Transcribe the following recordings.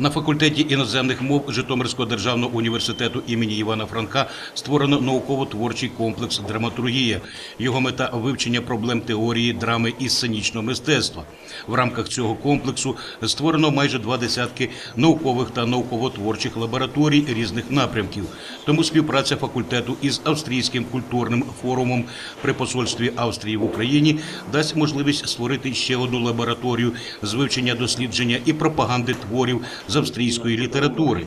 На факультеті іноземних мов Житомирського державного університету імені Івана Франка створено науково-творчий комплекс драматургія. Його мета вивчення проблем теорії, драми і сценічного мистецтва. В рамках цього комплексу створено майже два десятки наукових та науково-творчих лабораторій різних напрямків. Тому співпраця факультету із австрійським культурним форумом при посольстві Австрії в Україні дасть можливість створити ще одну лабораторію з вивчення дослідження і пропаганди творів з австрійської літератури.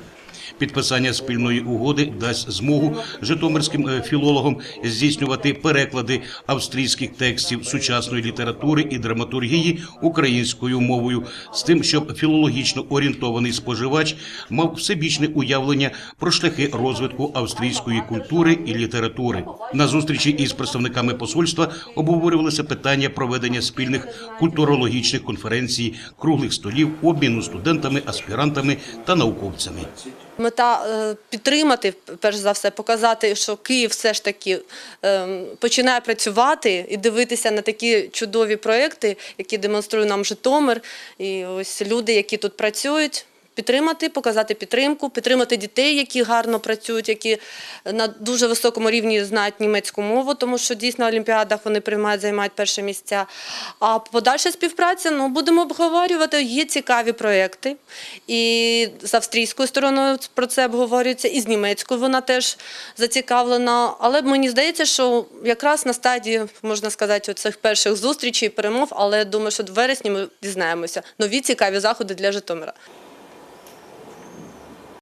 Підписання спільної угоди дасть змогу житомирським е, філологам здійснювати переклади австрійських текстів сучасної літератури і драматургії українською мовою, з тим, щоб філологічно орієнтований споживач мав всебічне уявлення про шляхи розвитку австрійської культури і літератури. На зустрічі із представниками посольства обговорювалося питання проведення спільних культурологічних конференцій, круглих столів, обміну студентами, аспірантами та науковцями. Мета е, підтримати, перш за все, показати, що Київ все ж таки е, починає працювати і дивитися на такі чудові проекти, які демонструє нам Житомир. І ось люди, які тут працюють. Підтримати, показати підтримку, підтримати дітей, які гарно працюють, які на дуже високому рівні знають німецьку мову, тому що дійсно на олімпіадах вони приймають, займають перше місця. А подальша співпраця, ну будемо обговорювати. Є цікаві проекти. І з австрійською стороною про це обговорюється, і з німецькою вона теж зацікавлена. Але мені здається, що якраз на стадії, можна сказати, цих перших зустрічей, перемов, але думаю, що в вересні ми дізнаємося нові цікаві заходи для Житомира.